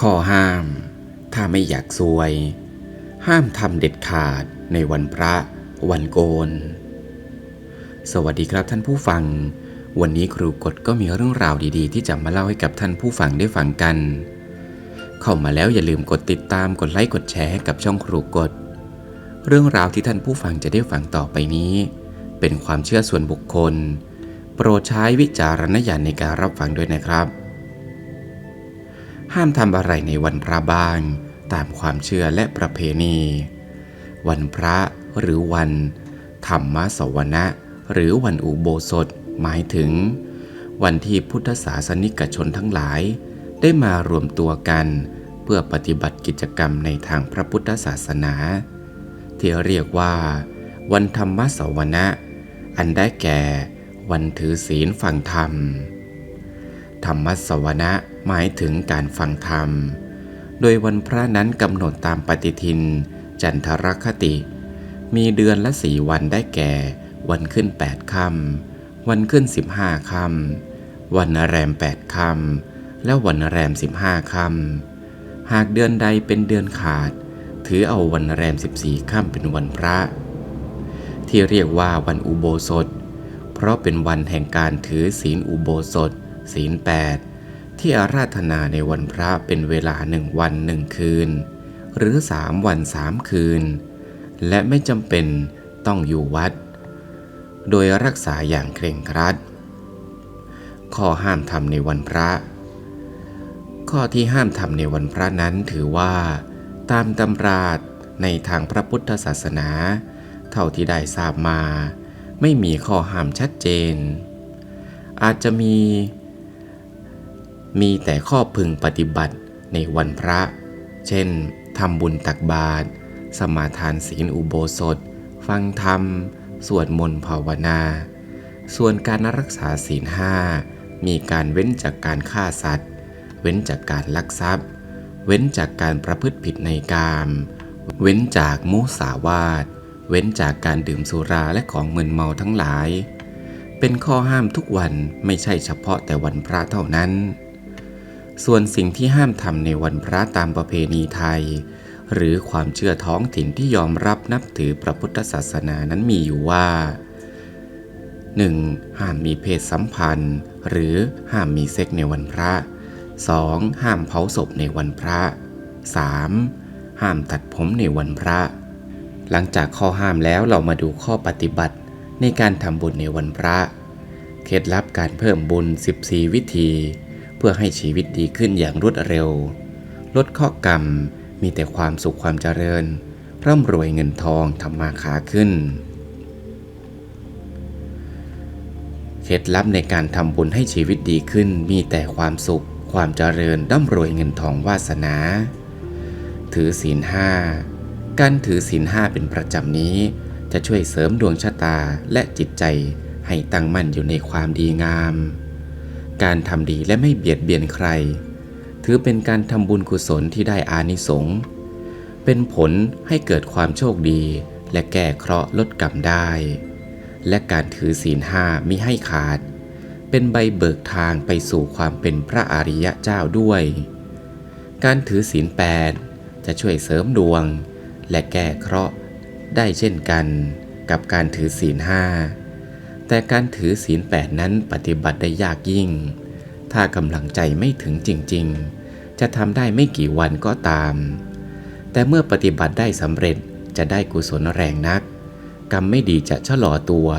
ข้อห้าม ถ้าไม่อยากซวย ห้ามทำเด็ดขาดในวันพระวันโกน สวัสดีครับท่านผู้ฟัง วันนี้ครูกฎก็มีเรื่องราวดีๆ ที่จะมาเล่าให้กับท่านผู้ฟังได้ฟังกัน เข้ามาแล้วอย่าลืมกดติดตามกดไลค์กดแชร์ให้กับช่องครูกฎเรื่องราวที่ท่านผู้ฟังจะได้ฟังต่อไปนี้ เป็นความเชื่อส่วนบุคคล โปรดใช้วิจารณญาณในการรับฟังด้วยนะครับ ห้ามทำอะไรในวันพระบ้าง ตามความเชื่อและประเพณี วันพระหรือวัน ธรรมสวนะ หรือวันอุโบสถหมายถึง วันที่พุทธศาสนิกชนทั้งหลาย ได้มารวมตัวกัน เพื่อปฏิบัติกิจกรรมในทางพระพุทธศาสนา ที่เรียกว่า วันธรรมสวนะ อันได้แก่ วันถือศีลฟังธรรม ธรรมสวนะ หมายถึงการฟังธรรม โดยวันพระนั้นกำหนดตามปฏิทิน จันทรคติ มีเดือนละสี่วันได้แก่ วันขึ้นแปดค่ำวันขึ้นสิบห้าค่ำวันแรมแปดค่ำและวันแรมสิบห้าค่ำหากเดือนใดเป็นเดือนขาด ถือเอาวันแรมสิบสี่ค่ำเป็นวันพระ ที่เรียกว่าวันอุโบสถ เพราะเป็นวันแห่งการถือศีลอุโบสถ ศีลแปด ที่อาราธนาในวันพระเป็นเวลาหนึ่งวันหนึ่งคืน หรือสามวันสามคืน และไม่จำเป็นต้องอยู่วัด โดยรักษาอย่างเคร่งครัด ข้อห้ามทำในวันพระ ข้อที่ห้ามทำในวันพระนั้นถือว่า ตามตำราในทางพระพุทธศาสนา เท่าที่ได้ทราบมา ไม่มีข้อห้ามชัดเจน อาจจะมี มีแต่ข้อพึงปฏิบัติในวันพระ เช่น ทำบุญตักบาตร สมาทานศีลอุโบสถ ฟังธรรม สวดมนต์ภาวนา ส่วนการรักษาศีลห้า มีการเว้นจากการฆ่าสัตว์ เว้นจากการลักทรัพย์ เว้นจากการประพฤติผิดในกาม เว้นจากมุสาวาท เว้นจากการดื่มสุราและของมึนเมาทั้งหลาย เป็นข้อห้ามทุกวันไม่ใช่เฉพาะแต่วันพระเท่านั้น ส่วนสิ่งที่ห้ามทำในวันพระตามประเพณีไทย หรือความเชื่อท้องถิ่นที่ยอมรับนับถือพระพุทธศาสนานั้นมีอยู่ว่า 1. ห้ามมีเพศสัมพันธ์ หรือห้ามมีเซ็กในวันพระ 2. ห้ามเผาศพในวันพระ 3. ห้ามตัดผมในวันพระ หลังจากข้อห้ามแล้วเรามาดูข้อปฏิบัติในการทำบุญในวันพระ เคล็ดลับการเพิ่มบุญ 14 วิธี พื่อให้ชีวิตดีขึ้นอย่างรวดเร็ว ลดข้อกรรมมีแต่ความสุขความเจริญ ร่ำรวยเงินทองทำมาค้าขึ้น เคล็ดลับในการทำบุญให้ชีวิตดีขึ้นมีแต่ความสุข ความเจริญร่ำรวยเงินทองวาสนา ถือศีลห้าการถือศีลห้าเป็นประจำนี้ จะช่วยเสริมดวงชะตาและจิตใจให้ตั้งมั่นอยู่ในความดีงาม การทำดีและไม่เบียดเบียนใคร ถือเป็นการทำบุญกุศลที่ได้อานิสงส์เป็นผลให้เกิดความโชคดี และแก้เคราะห์ลดกรรมได้ และการถือศีลห้ามิให้ขาด เป็นใบเบิกทางไปสู่ความเป็นพระอริยะเจ้าด้วย การถือศีลแปดจะช่วยเสริมดวง และแก้เคราะห์ได้เช่นกัน กับการถือศีลห้า แต่การถือศีลแปดนั้นปฏิบัติได้ยากยิ่ง ถ้ากำลังใจไม่ถึงจริง ๆ จะทำได้ไม่กี่วันก็ตาม แต่เมื่อปฏิบัติได้สำเร็จจะได้กุศลแรงนัก กรรมไม่ดีจะชะลอตัว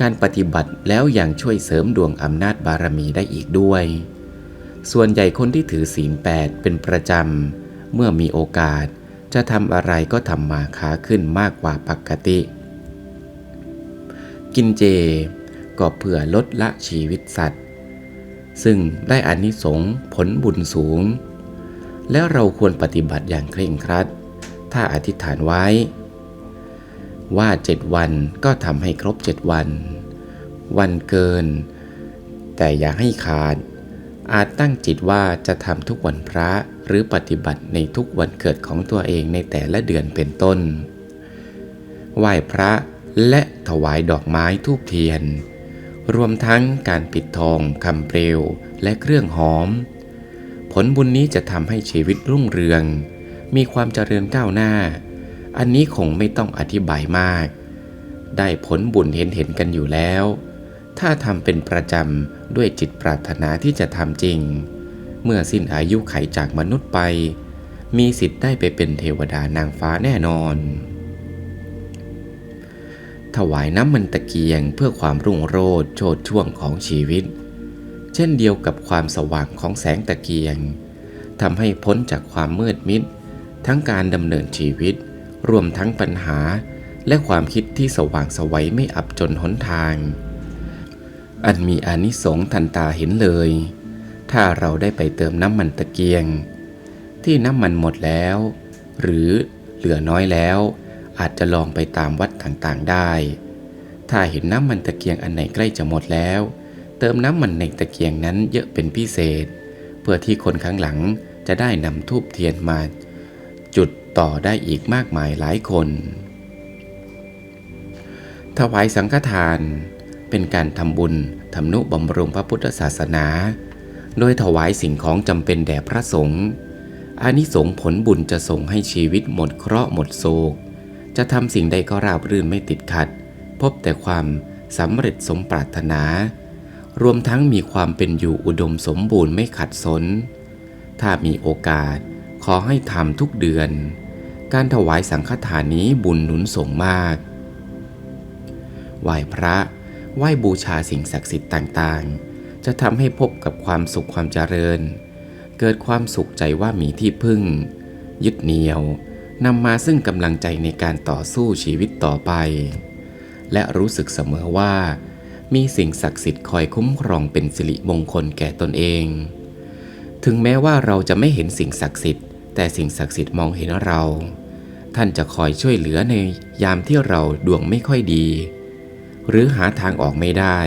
การปฏิบัติแล้วยังช่วยเสริมดวงอำนาจบารมีได้อีกด้วย ส่วนใหญ่คนที่ถือศีลแปดเป็นประจำ เมื่อมีโอกาสจะทำอะไรก็ทำมาค้าขึ้นมากกว่าปกติ กินเจ ก็เพื่อลดละชีวิตสัตว์ ซึ่งได้อานิสงส์ผลบุญสูง แล้วเราควรปฏิบัติอย่างเคร่งครัด ถ้าอธิษฐานไว้ ว่าเจ็ดวันก็ทำให้ครบเจ็ดวัน วันเกิน แต่อย่าให้ขาด อาจตั้งจิตว่าจะทำทุกวันพระหรือปฏิบัติในทุกวันเกิดของตัวเองในแต่ละเดือนเป็นต้น ไหว้พระ และถวายดอกไม้ทูบเทียน รวมทั้งการปิดทองคำเปลวและเครื่องหอม ผลบุญนี้จะทำให้ชีวิตรุ่งเรือง มีความเจริญก้าวหน้า อันนี้คงไม่ต้องอธิบายมาก ได้ผลบุญเห็นเห็นๆกันอยู่แล้ว ถ้าทำเป็นประจำด้วยจิตปรารถนาที่จะทำจริง เมื่อสิ้นอายุไขจากมนุษย์ไป มีสิทธิ์ได้ไปเป็นเทวดานางฟ้าแน่นอน ถวายน้ำมันตะเกียงเพื่อความรุ่งโรจน์โชดช่วงของชีวิต เช่นเดียวกับความสว่างของแสงตะเกียงทำให้พ้นจากความมืดมิด ทั้งการดำเนินชีวิต รวมทั้งปัญหา และความคิดที่สว่างสวัยไม่อับจนหนทาง อันมีอานิสงส์ทันตาเห็นเลย ถ้าเราได้ไปเติมน้ำมันตะเกียง ที่น้ำมันหมดแล้ว หรือเหลือน้อยแล้ว อาจจะลองไปตามวัดต่างๆได้ ถ้าเห็นน้ำมันตะเกียงอันไหนใกล้จะหมดแล้ว เติมน้ำมันในตะเกียงนั้นเยอะเป็นพิเศษ เพื่อที่คนข้างหลังจะได้นำทูบเทียนมา จุดต่อได้อีกมากมายหลายคน ถวายสังฆทาน เป็นการทำบุญทำนุบำรุงพระพุทธศาสนา โดยถวายสิ่งของจำเป็นแด่พระสงฆ์อานิสงส์ผลบุญจะส่งให้ชีวิตหมดเคราะห์หมดโศก จะทำสิ่งใดก็ราบรื่นไม่ติดขัด พบแต่ความสำเร็จสมปรารถนา รวมทั้งมีความเป็นอยู่อุดมสมบูรณ์ไม่ขัดสน ถ้ามีโอกาสขอให้ทำทุกเดือน การถวายสังฆทานนี้บุญหนุนส่งมาก ไหว้พระ ไหว้บูชาสิ่งศักดิ์สิทธิ์ต่างๆ จะทำให้พบกับความสุขความเจริญ เกิดความสุขใจว่ามีที่พึ่ง ยึดเหนี่ยว นำมาซึ่งกำลังใจในการต่อสู้ชีวิตต่อไป และรู้สึกเสมอว่า มีสิ่งศักดิ์สิทธิ์คอยคุ้มครองเป็นสิริมงคลแก่ตนเอง ถึงแม้ว่าเราจะไม่เห็นสิ่งศักดิ์สิทธิ์ แต่สิ่งศักดิ์สิทธิ์มองเห็นเรา ท่านจะคอยช่วยเหลือในยามที่เราดวงไม่ค่อยดี หรือหาทางออกไม่ได้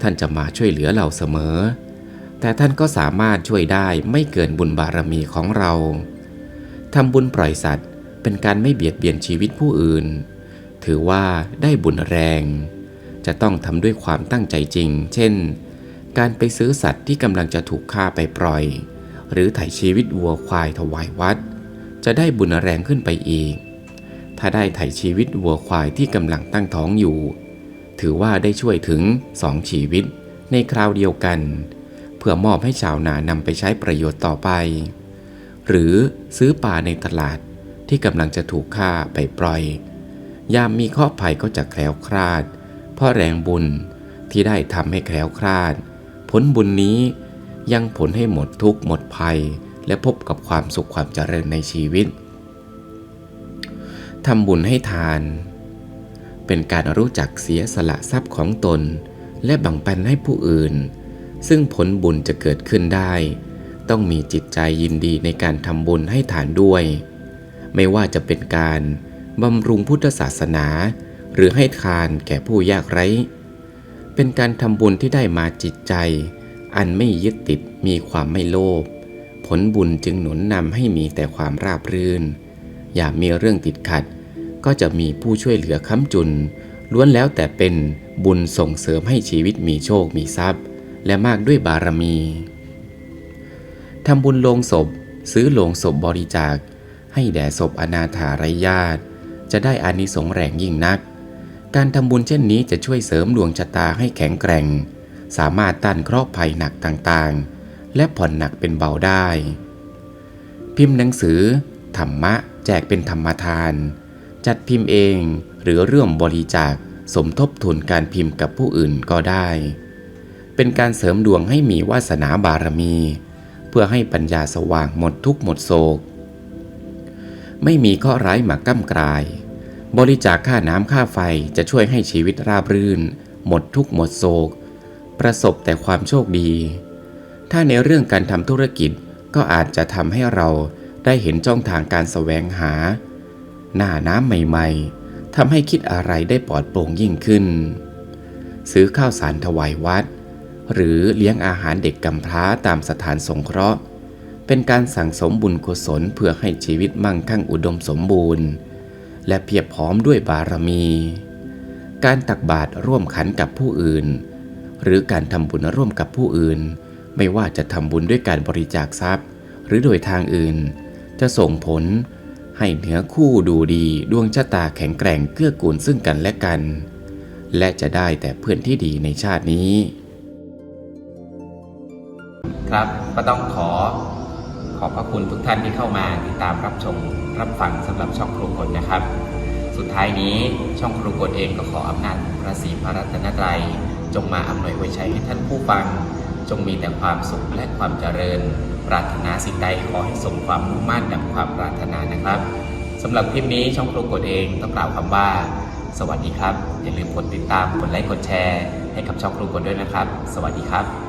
ท่านจะมาช่วยเหลือเราเสมอ แต่ท่านก็สามารถช่วยได้ไม่เกินบุญบารมีของเรา ทำบุญปล่อยสัตว์ เป็นการไม่เบียดเบียนชีวิตผู้อื่น ถือว่าได้บุญแรง จะต้องทำด้วยความตั้งใจจริง เช่น การไปซื้อสัตว์ที่กำลังจะถูกฆ่าไปปล่อย หรือไถ่ชีวิตวัวควายถวายวัด จะได้บุญแรงขึ้นไปอีก ถ้าได้ไถ่ชีวิตวัวควายที่กำลังตั้งท้องอยู่ ถือว่าได้ช่วยถึงสองชีวิตในคราวเดียวกัน เพื่อมอบให้ชาวนานำไปใช้ประโยชน์ต่อไป หรือซื้อปลาในตลาดที่กำลังจะถูกฆ่าไปปล่อย ยามมีข้อภัยก็จะแคล้วคลาด เพราะแรงบุญที่ได้ทำให้แคล้วคลาด ผลบุญนี้ยังผลให้หมดทุกข์หมดภัย และพบกับความสุขความเจริญในชีวิตทำบุญให้ทาน เป็นการรู้จักเสียสละทรัพย์ของตน และแบ่งปันให้ผู้อื่น ซึ่งผลบุญจะเกิดขึ้นได้ ต้องมีจิตใจยินดีในการทำบุญให้ทานด้วย ไม่ว่าจะเป็นการบำรุงพุทธศาสนา หรือให้ทานแก่ผู้ยากไร้ เป็นการทำบุญที่ได้มาจิตใจ อันไม่ยึดติดมีความไม่โลภผลบุญจึงหนุนนำให้มีแต่ความราบรื่น อย่ามีเรื่องติดขัด ก็จะมีผู้ช่วยเหลือค้ำจุน ล้วนแล้วแต่เป็นบุญส่งเสริมให้ชีวิตมีโชคมีทรัพย์ และมากด้วยบารมี ทำบุญโลงศพ ซื้อโลงศพบริจาค ให้แด่ศพอนาถาไรายญาติ จะได้อานิสงส์แรงยิ่งนัก การทำบุญเช่นนี้จะช่วยเสริมดวงชะตาให้แข็งแกร่ง สามารถต้านเคราะห์ภัยหนักต่างๆ และผ่อนหนักเป็นเบาได้ พิมพ์หนังสือ ธรรมะ แจกเป็นธรรมทาน จัดพิมพ์เองหรือร่วมบริจาคสมทบทุนการพิมพ์กับผู้อื่นก็ได้ เป็นการเสริมดวงให้มีวาสนาบารมี เพื่อให้ปัญญาสว่างหมดทุกหมดโศก ไม่มีข้อร้ายหมาก้ำกลาย บริจาคค่าน้ำค่าไฟจะช่วยให้ชีวิตราบรื่น หมดทุกหมดโศก ประสบแต่ความโชคดี ถ้าในเรื่องการทำธุรกิจก็อาจจะทำให้เราได้เห็นช่องทางการแสวงหา หน้าน้ำใหม่ๆทำให้คิดอะไรได้ปลอดโปร่งยิ่งขึ้น ซื้อข้าวสารถวายวัด หรือเลี้ยงอาหารเด็กกำพร้าตามสถานสงเคราะห์ เป็นการสั่งสมบุญกุศลเพื่อให้ชีวิตมั่งคั่งอุดมสมบูรณ์ และเพียบพร้อมด้วยบารมี การตักบาตรร่วมขันกับผู้อื่น หรือการทำบุญร่วมกับผู้อื่น ไม่ว่าจะทำบุญด้วยการบริจาคทรัพย์ หรือโดยทางอื่น จะส่งผล ให้เนื้อคู่ดูดีดวงชะตาแข็งแกร่งเกื้อกูลซึ่งกันและกัน และจะได้แต่เพื่อนที่ดีในชาตินี้ ครับก็ต้องขอขอบพระคุณทุกท่านที่เข้ามาติดตามรับชมรับฟังสำหรับช่องครูกฎนะครับ สุดท้ายนี้ช่องครูกฎเองก็ขออำนาจพระศรีพระรัตนตรัย จงมาอำนวยไว้ใช้ให้ท่านผู้ฟัง จงมีแต่ความสุขและความเจริญ ปรารถนาสิ่งใดขอให้สมความมุ่งมั่นดังความปรารถนานะครับสำหรับคลิปนี้ช่องครูกฎเองต้องกล่าวคำว่า สวัสดีครับ อย่าลืมกดติดตามกดไลค์กดแชร์ ให้กับช่องครูกฎด้วยนะครับ สวัสดีครับ